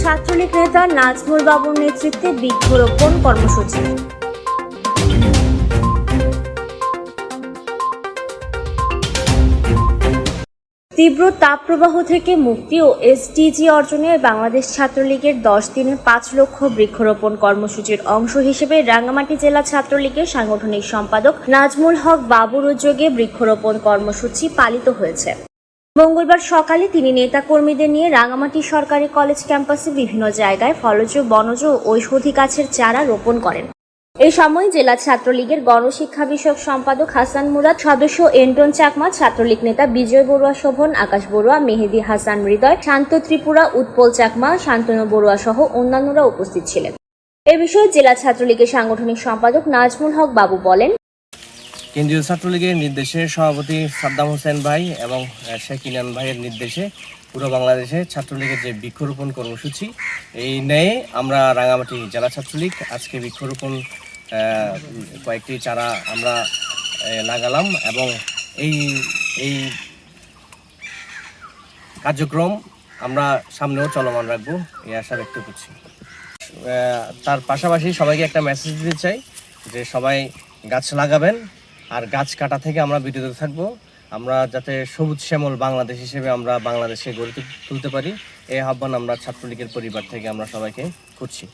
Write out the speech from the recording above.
ছাত্রলীগ নেতা নাজমুল বাবুর নেতৃত্বে বৃক্ষরোপণ কর্মসূচি। তীব্র তাপপ্রবাহ থেকে মুক্তি ও এসডিজি অর্জনে বাংলাদেশ ছাত্রলীগের দশ দিনের পাঁচ লক্ষ বৃক্ষরোপণ কর্মসূচির অংশ হিসেবে রাঙ্গামাটি জেলা ছাত্রলীগের সাংগঠনিক সম্পাদক নাজমুল হক বাবুর উদ্যোগে বৃক্ষরোপণ কর্মসূচি পালিত হয়েছে। মঙ্গলবার সকালে তিনি নেতাকর্মীদের নিয়ে রাঙামাটি সরকারি কলেজ ক্যাম্পাসে বিভিন্ন জায়গায় ফলজ, বনজ ও ঔষধি গাছের চারা রোপণ করেন। এই সময় জেলা ছাত্রলীগের গণশিক্ষা বিষয়ক সম্পাদক হাসান মুরাদ, সদস্য এন্টন চাকমা, ছাত্রলীগ নেতা বিজয় বড়ুয়া শোভন, আকাশ বড়ুয়া, মেহেদি হাসান হৃদয়, শান্ত ত্রিপুরা, উৎপল চাকমা, শান্তনু বড়ুয়া সহ অন্যান্যরা উপস্থিত ছিলেন। এ বিষয়ে জেলা ছাত্রলীগের সাংগঠনিক সম্পাদক নাজমুল হক বাবু বলেন কেন্দ্রীয় ছাত্রলীগের নির্দেশে সভাপতি সাদ্দাম হোসেন ভাই এবং শেখ ইনান ভাইয়ের নির্দেশে পুরো বাংলাদেশে ছাত্রলীগের যে বৃক্ষরোপণ কর্মসূচি, এই নেয়ে আমরা রাঙামাটি জেলা ছাত্রলীগ আজকে বৃক্ষরোপণ কয়েকটি চারা আমরা লাগালাম এবং এই এই কার্যক্রম আমরা সামনেও চলমান রাখব, এই আশা ব্যক্ত করছি। তার পাশাপাশি সবাইকে একটা মেসেজ দিতে চাই যে সবাই গাছ লাগাবেন আর গাছ কাটা থেকে আমরা বিরত থাকব। আমরা যাতে সবুজ শ্যামল বাংলাদেশ হিসেবে আমরা বাংলাদেশে গড়ে তুলতে পারি, এই আহ্বান আমরা ছাত্রলীগের পরিবার থেকে আমরা সবাইকে করছি।